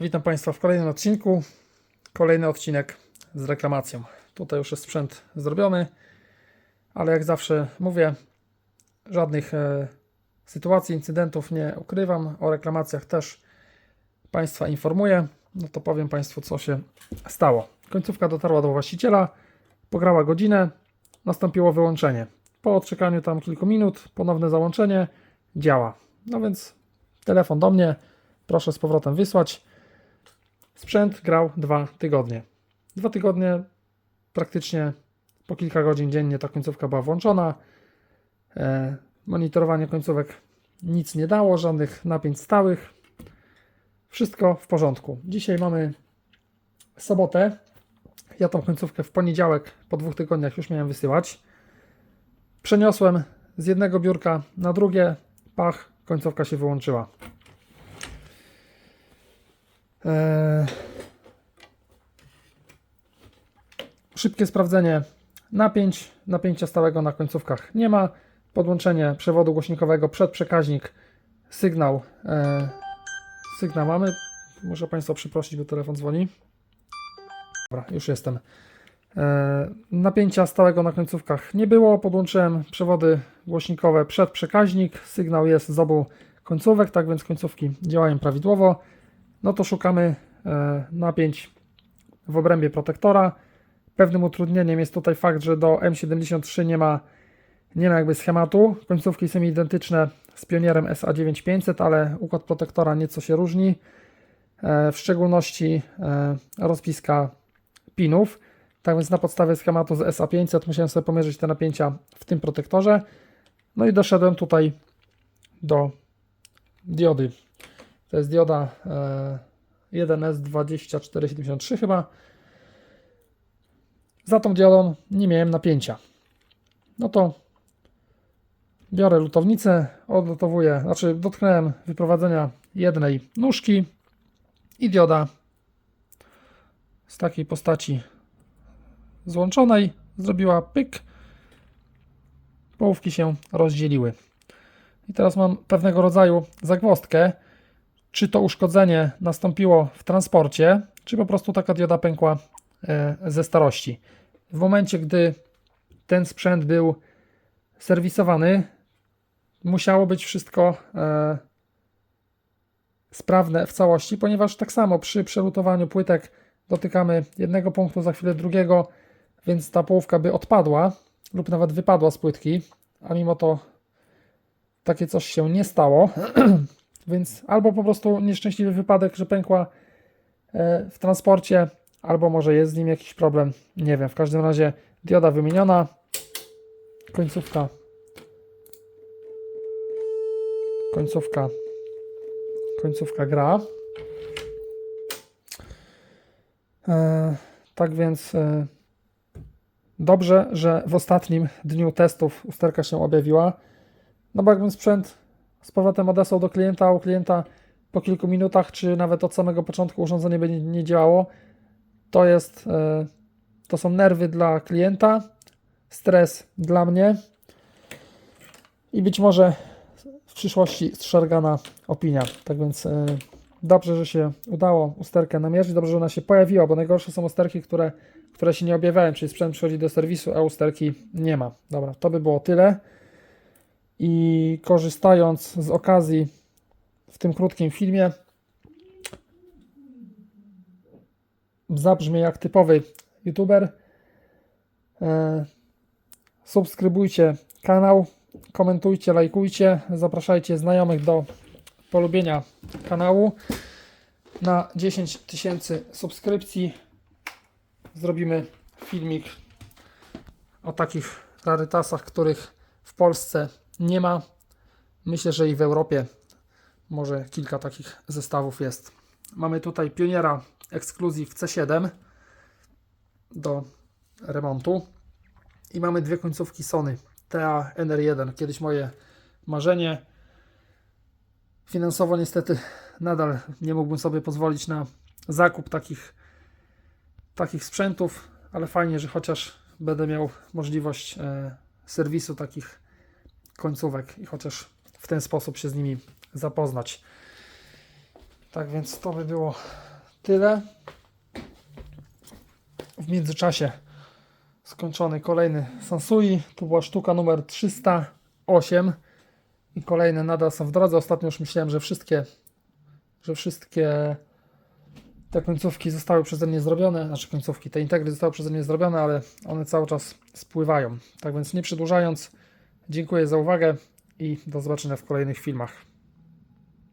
Witam Państwa w kolejnym odcinku. Kolejny odcinek z reklamacją. Tutaj już jest sprzęt zrobiony, ale jak zawsze mówię, żadnych e, sytuacji, incydentów nie ukrywam. O reklamacjach też Państwa informuję. No to powiem Państwu, co się stało. Końcówka dotarła do właściciela, pograła godzinę, nastąpiło wyłączenie. Po odczekaniu tam kilku minut, ponowne załączenie działa. No więc telefon do mnie, proszę z powrotem wysłać. Sprzęt grał dwa tygodnie. Dwa tygodnie praktycznie po kilka godzin dziennie ta końcówka była włączona. E, monitorowanie końcówek nic nie dało, żadnych napięć stałych. Wszystko w porządku. Dzisiaj mamy sobotę. Ja tą końcówkę w poniedziałek po dwóch tygodniach już miałem wysyłać. Przeniosłem z jednego biurka na drugie. Pach, końcówka się wyłączyła. Eee, Szybkie sprawdzenie napięć. Napięcia stałego na końcówkach nie ma. Podłączenie przewodu głośnikowego przed przekaźnik. Sygnał. E, sygnał mamy. Muszę Państwa przeprosić, bo telefon dzwoni. Dobra, już jestem. E, napięcia stałego na końcówkach nie było. Podłączyłem przewody głośnikowe przed przekaźnik. Sygnał jest z obu końcówek, tak więc końcówki działają prawidłowo. No to szukamy e, napięć w obrębie protektora. Pewnym utrudnieniem jest tutaj fakt, że do M73 nie ma, nie ma jakby schematu. Końcówki są identyczne z Pionierem SA9500, ale układ protektora nieco się różni. E, w szczególności e, rozpiska pinów. Tak więc na podstawie schematu z SA500 musiałem sobie pomierzyć te napięcia w tym protektorze. No i doszedłem tutaj do diody. To jest dioda e, 1S2473 chyba. Za tą diodą nie miałem napięcia. No to biorę lutownicę, odlutowuję, znaczy dotknąłem wyprowadzenia jednej nóżki i dioda z takiej postaci złączonej zrobiła pyk. Połówki się rozdzieliły. I teraz mam pewnego rodzaju zagwozdkę, czy to uszkodzenie nastąpiło w transporcie, czy po prostu taka dioda pękła e, ze starości. W momencie, gdy ten sprzęt był serwisowany, musiało być wszystko e, sprawne w całości, ponieważ tak samo przy przelutowaniu płytek dotykamy jednego punktu, za chwilę drugiego, więc ta połówka by odpadła lub nawet wypadła z płytki, a mimo to takie coś się nie stało. Więc albo po prostu nieszczęśliwy wypadek, że pękła e, w transporcie, albo może jest z nim jakiś problem. Nie wiem. W każdym razie dioda wymieniona. Końcówka. Końcówka. Końcówka gra. E, tak więc e, dobrze, że w ostatnim dniu testów usterka się objawiła. No bo jakbym sprzęt z powrotem odesłał do klienta, a u klienta po kilku minutach, czy nawet od samego początku urządzenie by nie, działało, to jest, e, to są nerwy dla klienta, stres dla mnie i być może w przyszłości zszargana opinia. Tak więc e, dobrze, że się udało usterkę namierzyć, dobrze, że ona się pojawiła, bo najgorsze są usterki, które, które się nie objawiają, czyli sprzęt przychodzi do serwisu, a usterki nie ma. Dobra, to by było tyle. I korzystając z okazji w tym krótkim filmie, zabrzmię jak typowy youtuber. E, subskrybujcie kanał, komentujcie, lajkujcie, zapraszajcie znajomych do polubienia kanału. Na 10 tysięcy subskrypcji zrobimy filmik o takich rarytasach, których w Polsce nie ma. Myślę, że i w Europie może kilka takich zestawów jest. Mamy tutaj Pioniera Exclusive C7 do remontu i mamy dwie końcówki Sony TA NR1. Kiedyś moje marzenie. Finansowo niestety nadal nie mógłbym sobie pozwolić na zakup takich, takich sprzętów, ale fajnie, że chociaż będę miał możliwość e, serwisu takich końcówek i chociaż w ten sposób się z nimi zapoznać. Tak więc to by było tyle. W międzyczasie skończony kolejny Sansui. To była sztuka numer 308 i kolejne nadal są w drodze. Ostatnio już myślałem, że wszystkie, że wszystkie te końcówki zostały przeze mnie zrobione, znaczy końcówki, te integry zostały przeze mnie zrobione, ale one cały czas spływają. Tak więc nie przedłużając, dziękuję za uwagę i do zobaczenia w kolejnych filmach.